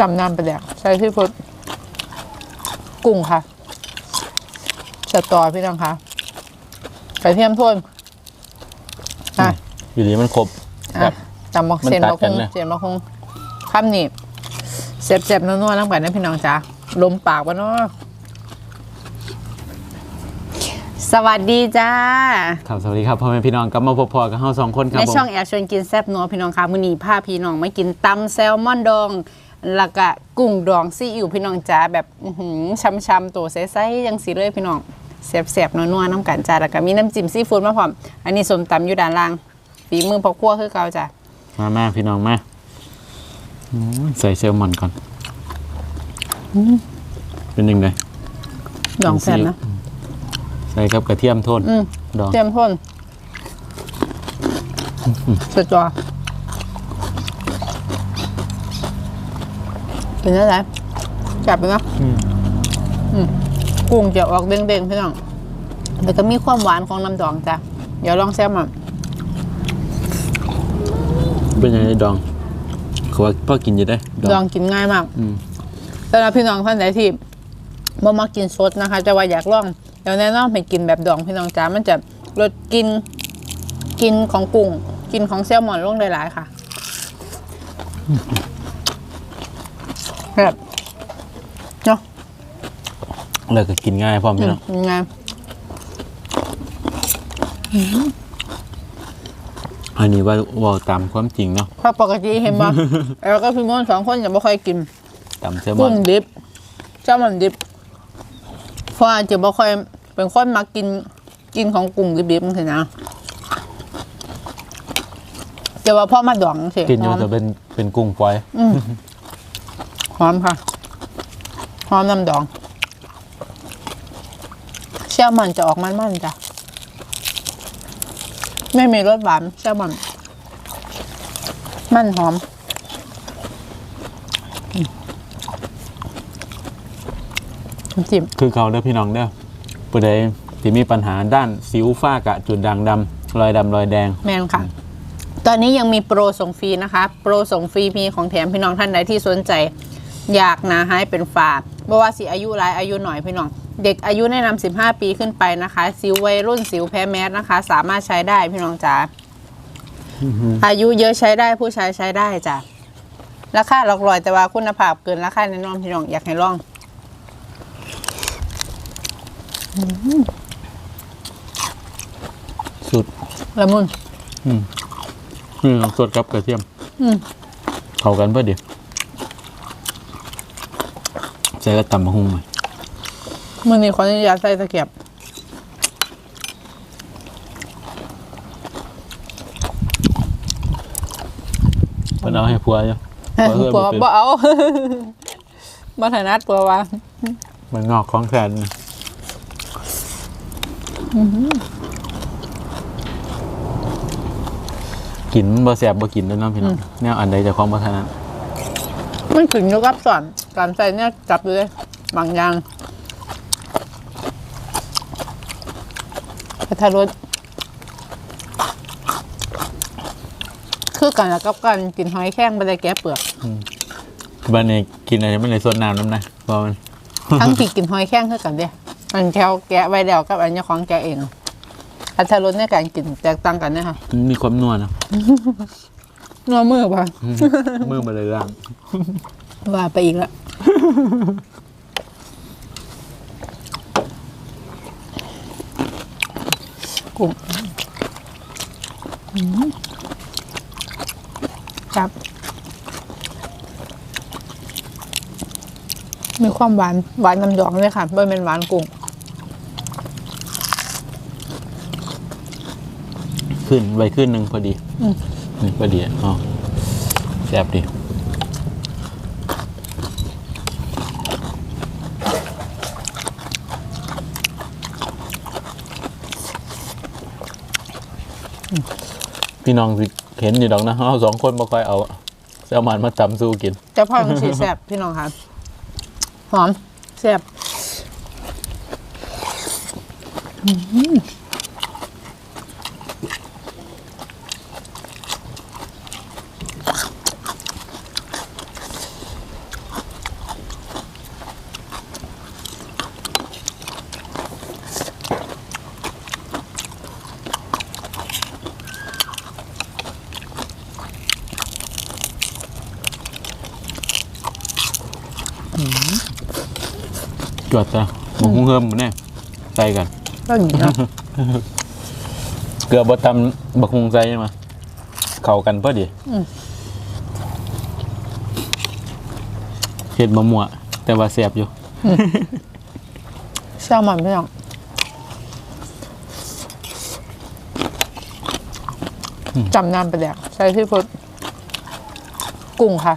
จำนำไปแล้ว ใช้ที่พุดกุ้งค่ะสตอพี่น้องค่ะกระเทียมโท่นอะอยู่ดีมันครบแบอะบจำบอกมันเสียนตัดบอกคกันงนะเสียนบอกคงคำนี่เจ็บเจ็บๆนัวๆน้ำกันนะพี่น้องจ้าลมปากวะเนาะสวัสดีจ้าครับสวัสดีครับพ่อแม่พี่น้องกลับมาพบพอกับเฮาสองคนครับในผมช่องแอร์ชวนกินแซ่บนัวพี่น้องค่ะมื้อนี้พาพี่น้องมากินตำแซลมอนดอง แล้วก็กุ้งดองซีอิ๊วพี่น้องจ้าแบบอื้อหือช้ำๆตัวใสๆยังสีเลยพี่น้องแซ่บๆนัวๆน้ำกันจ้าแล้วก็มีน้ำจิ้มซีฟู้ดมาพร้อม อันนี้ส้มตำอยู่ด้านล่างฝีมือพ่อครัวคือเก่าจ้ะมามาพี่น้องมาอืมใส่เซลมอนก่อนเป็นยังไงดองแซ่บนะใส่กับกระเทียมโทนอืมดองเตรียมพ่นสุดยอด เป็นอะไรจับไปเนาะอืมอืมกุ้งจะออกเด้งๆพี่น้องแต่ก็มีความหวานของน้ำดองจ้ะ เดี๋ยวลองแซ่บมันเป็นยังไงดองเขาว่าพ่อกินอยู่ได้ ดองกินง่ายมากอืมสำหรับพี่น้องท่านใดที่บ่มากินสดนะคะ จะว่าอยากลอง เดี๋ยวแนะนำให้กินแบบดองพี่น้องจ้ามันจะลดกินกินของกุ้ง กินของแซลมอนลงได้หลายค่ะ แบบเนาะแล้วก็กินง่ายพร้อมพี่น้องยังไงอันนี้ว่าเว่าตามความจริงเนาะเพราะปกติเห็นบ่ แล้วก็พี่มอนสองคนจะไม่ค่อยกิน ตามเซลมอกุ้นงดิบแซลมอนดิบเพราะอาจจะไม่ค่อยเป็นคนมากินกินของกุ้งดิบๆสินะแต่ว่าพ่อมาดองสิกินอยู่หอมแต่เป็นเป็นกุ้งฝอย หอมค่ะ หอมน้ำดองแซลมอนจะออกมันๆจ้ะ ไม่มีรสหวานแซลมอนมันหอมอืมน้ำจิ้มคือเขาเด้อพี่น้องเด้อผู้ใดที่มีปัญหาด้านสิวฝ้ากระจุดด่างดำรอยดำรอยแดง แมนค่ะ ตอนนี้ยังมีโปรส่งฟรีนะคะ โปรส่งฟรีมีของแถมพี่น้องท่านใดที่สนใจ อยากหนาหายเป็นฝาบ่ว่าสิอายุหลายอายุหน่อยพี่น้อง เด็กอายุแนะนำ15 ปีขึ้นไปนะคะ สิววัยรุ่นสิวแพ้แมสนะคะ สามารถใช้ได้พี่น้องจ๋าอายุเยอะใช้ได้ผู้ชายใช้ได้จ้ะราคาหลักร้อยแต่ว่าคุณภาพเกินราคาแน่นอนพี่น้องอยากให้ลองสุดละมุนนี่ลองสดกับกระเทียม อืมเข้ากันเพื่อดี ใส่กระตำมะฮุ่งมามือนี้ขออนุญาตใส่ตะเกียบ เพิ่นเอาให้ผัวจ้ะปัวบ่เอาบ่ถนัดปัวว่ามันงอกของแทนกินบ่แสบบ่กินด้วยเน้องพี่น้องแนวอันใดเจะของบ่ถนัดมันขึ้นอยู่กับสอน การใส่เนี่ยจับอยู่เลยบางอย่างกระทะรสคือกันแล้วกับการกินหอยแข้งไปได้แกะเปลือกบ้านนี้กินอะไรไม่ได้สดน้ำน้ำนะเพราะมันทั้งที่กินหอยแข้งคือกันเด้มันแถวแกะไว้แล้วกับอันเนี้ของแกะเองอัตรสในการกินแตกต่างกันเนยคะมันมีความนัวนะนัวมือป่ะมือมาเลยล่างว่าไปอีกแล้ว กุ้งอืมครับ มีความหวาน หวานน้ำดองเลยค่ะไม่เป็นหวานกุ้งขึ้นไวขึ้นหนึ่งพอดี อืม นี่พอดีอ๋อแซ่บดี พี่น้องสิเห็นอยู่ดอกนะเอาสองคนมาคอยเอาแซลมอนมาตำสู้กิน แต่พอมันสีแซ่บพี่น้องค่ะ หอมแซ่บ ดจ้ะหมูคุ้งเฮิมแน่ใส่กัน ก็อย่างนี้เนาะเกลือบดตำบักฮุงใส่มาเข้ากันพอดีอืมเห็ดมะม่วแต่ว่าแสบอยู่ แซลมอนพี่น้องจำนำไปแดกใส่ที่พดกุ้งค่ะ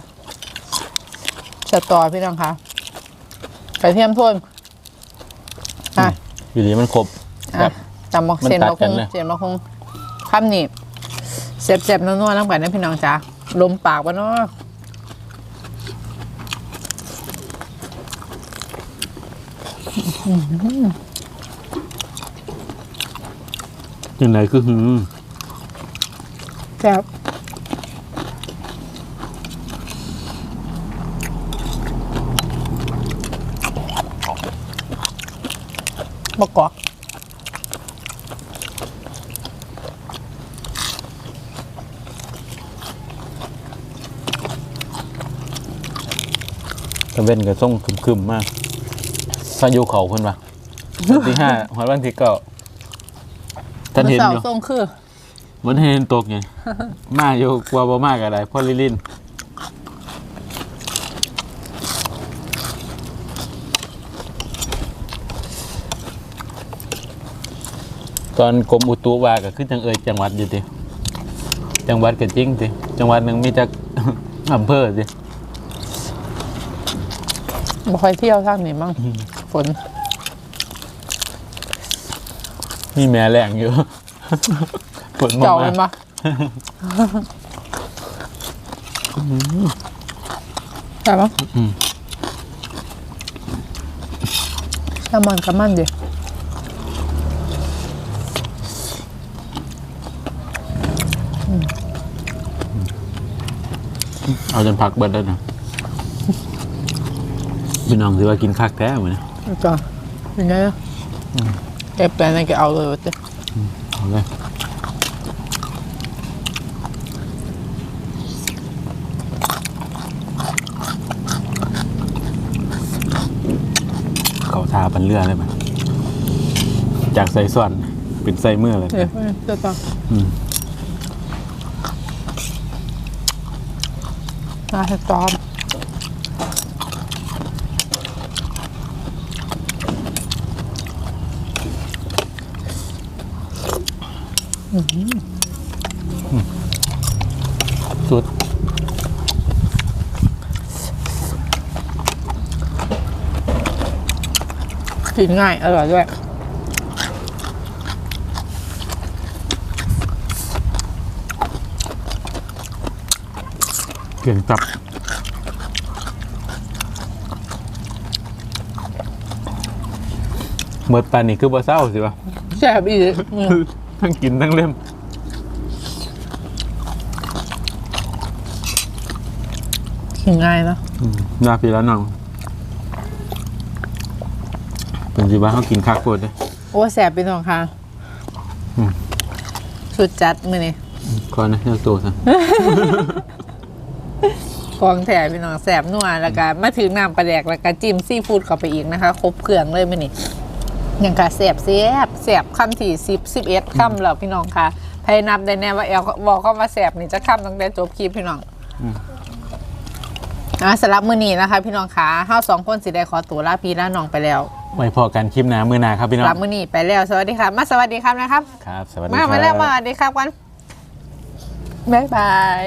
สตอพี่น้องค่ะกระเทียมโทน อะอยู่ดีมันครบแบอะบตำบักมันเซนตัดบักกัคนงเลยเสียนบักคงคำนี่เจ็บเจ็บๆนัวๆน้ำกันนะพี่น้องจ้าลมปากวะเนาะยังไงคือหืมแซ่บ มะกอกตะเว้นกับส่งคึมๆมากพายุเขาคนปะวันที่ห้าวันวันที่เก้าท่านเห็นอยู่มื้อสาร์ทรงคือมันเห็นตกไงมาอยู่กลัวบ่มากอะไรพ่อลิลิน ตอนกรมอุตุว่าก็คือจังเอ่ยจังหวัดอยู่ติจังหวัดก็จริงติจังหวัดหนึ่งมีจัก อำเภอติบ่ค่อยเที่ยวทางนี้มั้งฝนมีแม่แรงอยู่ ฝนเจ้ามาเป็นกปะใช่ปะแซลมอนกับมันดิ เอาจนพักเบิดแล้วนะพี่น้องสิว่ากินคักแท้เหมือนแล้วก็เป็นไงอะเก็บไปในนก็เอาเลยวะเจ้เอาเลยเขาทาบันเรือเลยมันจากใส่ส่วนเป็นใส่เมื่อเลยเดี๋ยวเจะต่ออม มาให้ตอมสุดกินง่าย อร่อยด้วย เก่งจับเมื่อปานนี้คือบ่เศร้าสิวะแซ่บอีกอืมทั้งกินทั้งเล่มกินง่ายเนอะยาพี่แล้วน้องเป็นสิว่าเขากินคักโคตรเลยโอ้แซ่บเป็นสองค่ะอืมสุดจัดมือนี่ก่อนนะเจ้าตัวซะ ฟองแถพี่น้องแซ่บนัวแล้วก็มาถึงน้ำปลาแดกแล้วก็จิ้มซีฟู้ดเข้าไปอีกนะคะ ครบเครื่องเลยมือนี่ยังกะแซ่บแซ่บแซ่บคำที่สิบสิบเอ็ดคำแล้วพี่น้องค่ะพยนับได้แน่ว่าแอลบอกเข้ามาแซ่บนี่จะคำตั้งแต่จบคลิปพี่น้องอะสำหรับมือนี้นะคะ พี่น้องคะเฮาสองคนสิได้ขอตัวลาพี่ลาน้องไปแล้วไว้พอกันคลิปหน้ามือหนาครับพี่น้องรับมือนี้ไปแล้วสวัสดีครับมาสวัสดีครับนะครับครับสวัสดีมาครับมาแล้วมาสวัสดีครับกันบ๊ายบาย